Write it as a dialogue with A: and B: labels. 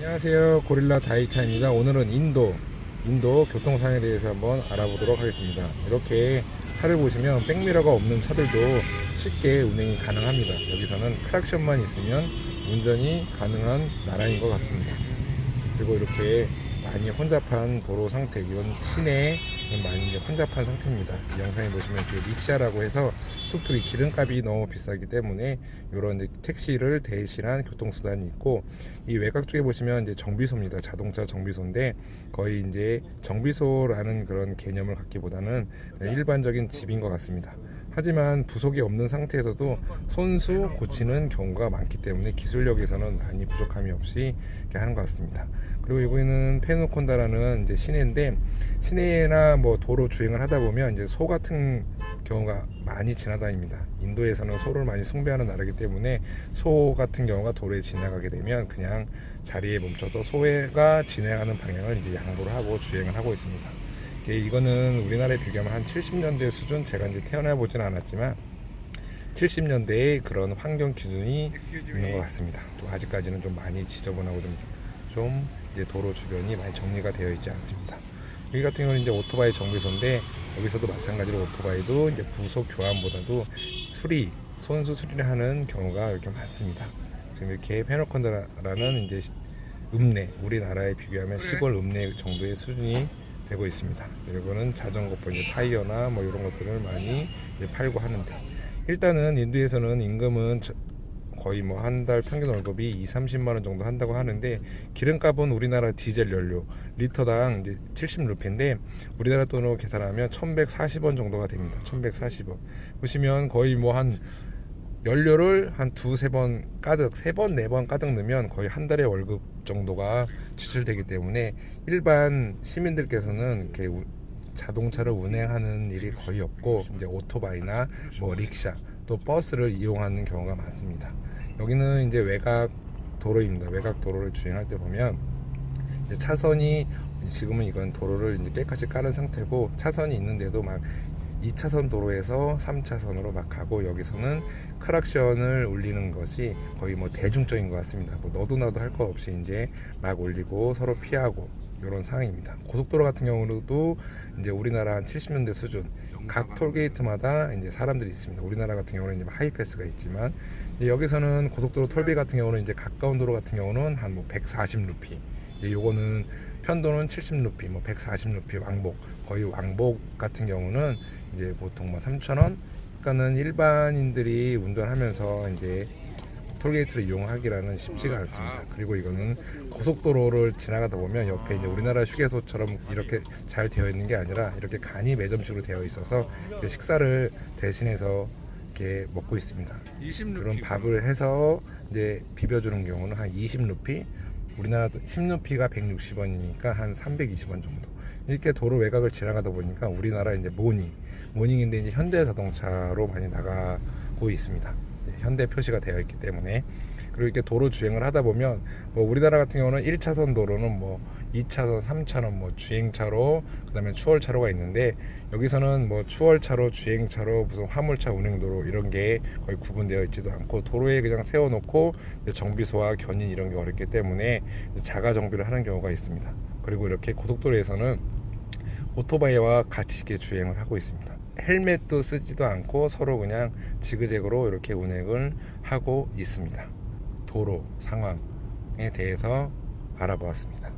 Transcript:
A: 안녕하세요. 고릴라 다이카입니다. 오늘은 인도 인도 교통상에 대해서 한번 알아보도록 하겠습니다. 이렇게 차를 보시면 백미러가 없는 차들도 쉽게 운행이 가능합니다. 여기서는 크락션만 있으면 운전이 가능한 나라인 것 같습니다. 그리고 이렇게 많이 혼잡한 도로 상태 이런 시내에 많이 이제 혼잡한 상태입니다. 이 영상에 보시면 이렇게 릭샤라고 해서 툭툭이 기름값이 너무 비싸기 때문에 이런 택시를 대신한 교통수단이 있고 이 외곽 쪽에 보시면 이제 정비소입니다. 자동차 정비소인데 거의 이제 정비소라는 그런 개념을 갖기보다는 일반적인 집인 것 같습니다 하지만 부속이 없는 상태에서도 손수 고치는 경우가 많기 때문에 기술력에서는 많이 부족함이 없이 하는 것 같습니다. 그리고 이거는 페노콘다라는 이제 시내인데 시내나 뭐 도로 주행을 하다 보면 이제 소 같은 경우가 많이 지나다닙니다. 인도에서는 소를 많이 숭배하는 나라이기 때문에 소 같은 경우가 도로에 지나가게 되면 그냥 자리에 멈춰서 소가 진행하는 방향을 이제 양보를 하고 주행을 하고 있습니다. 예, 이거는 우리나라에 비교하면 한 70년대 수준 제가 이제 태어나 보진 않았지만 70년대의 그런 환경 기준이 있는 것 같습니다. 또 아직까지는 좀 많이 지저분하고 좀, 좀 이제 도로 주변이 많이 정리가 되어 있지 않습니다. 여기 같은 경우는 이제 오토바이 정비소인데 여기서도 마찬가지로 오토바이도 이제 부속 교환보다도 수리, 손수 수리를 하는 경우가 이렇게 많습니다. 지금 이렇게 페노컨드라는 이제 읍내, 우리나라에 비교하면 시골 읍내 정도의 수준이 되고 있습니다. 이거는 자전거뿐 이제 타이어나 뭐 이런 것들을 많이 팔고 하는데 일단은 인도에서는 임금은 저- 거의 뭐 한 달 평균 월급이 2, 30만 원 정도 한다고 하는데 기름값은 우리나라 디젤 연료 리터당 이제 70루피인데 우리나라 돈으로 계산하면 1,140원 정도가 됩니다. 1,140원. 보시면 거의 뭐 한 연료를 한 두세 번 가득 세 번 네 번 가득 넣으면 거의 한 달의 월급 정도가 지출되기 때문에 일반 시민들께서는 이렇게 우- 자동차를 운행하는 일이 거의 없고 이제 오토바이나 뭐 릭샤 또 버스를 이용하는 경우가 많습니다. 여기는 이제 외곽 도로입니다. 외곽 도로를 주행할 때 보면 차선이 지금은 이건 도로를 이제 깨끗이 깔은 상태고 차선이 있는데도 막 2차선 도로에서 3차선으로 막 가고 여기서는 크락션을 울리는 것이 거의 뭐 대중적인 것 같습니다. 뭐 너도 나도 할거 없이 이제 막 울리고 서로 피하고 이런 상황입니다. 고속도로 같은 경우도 이제 우리나라 한 70년대 수준 각 톨게이트마다 이제 사람들이 있습니다. 우리나라 같은 경우는 이제 하이패스가 있지만 여기서는 고속도로 톨비 같은 경우는 이제 가까운 도로 같은 경우는 한 뭐 140루피 이제 요거는 편도는 70루피, 뭐 140루피 왕복 거의 왕복 같은 경우는 이제 보통 뭐 3,000원 그러니까는 일반인들이 운전하면서 이제 톨게이트를 이용하기라는 쉽지가 않습니다. 그리고 이거는 고속도로를 지나가다 보면 옆에 이제 우리나라 휴게소처럼 이렇게 잘 되어 있는 게 아니라 이렇게 간이 매점식으로 되어 있어서 식사를 대신해서 이렇게 먹고 있습니다.
B: 20루피
A: 그런 밥을 해서 이제 비벼주는 경우는 한 20루피, 우리나라도 10루피가 160원이니까 한 320원 정도. 이렇게 도로 외곽을 지나가다 보니까 우리나라 이제 모닝, 모닝인데 이제 현대 자동차로 많이 나가고 있습니다. 네, 현대 표시가 되어 있기 때문에 그리고 이렇게 도로 주행을 하다 보면 뭐 우리나라 같은 경우는 1차선 도로는 뭐 2차선, 3차선 뭐 주행차로 그다음에 추월차로가 있는데 여기서는 뭐 추월차로, 주행차로, 무슨 화물차 운행도로 이런 게 거의 구분되어 있지도 않고 도로에 그냥 세워 놓고 이제 정비소와 견인 이런 게 어렵기 때문에 자가 정비를 하는 경우가 있습니다. 그리고 이렇게 고속도로에서는 오토바이와 같이 이렇게 주행을 하고 있습니다. 헬멧도 쓰지도 않고 서로 그냥 지그재그로 이렇게 운행을 하고 있습니다. 도로 상황에 대해서 알아보았습니다.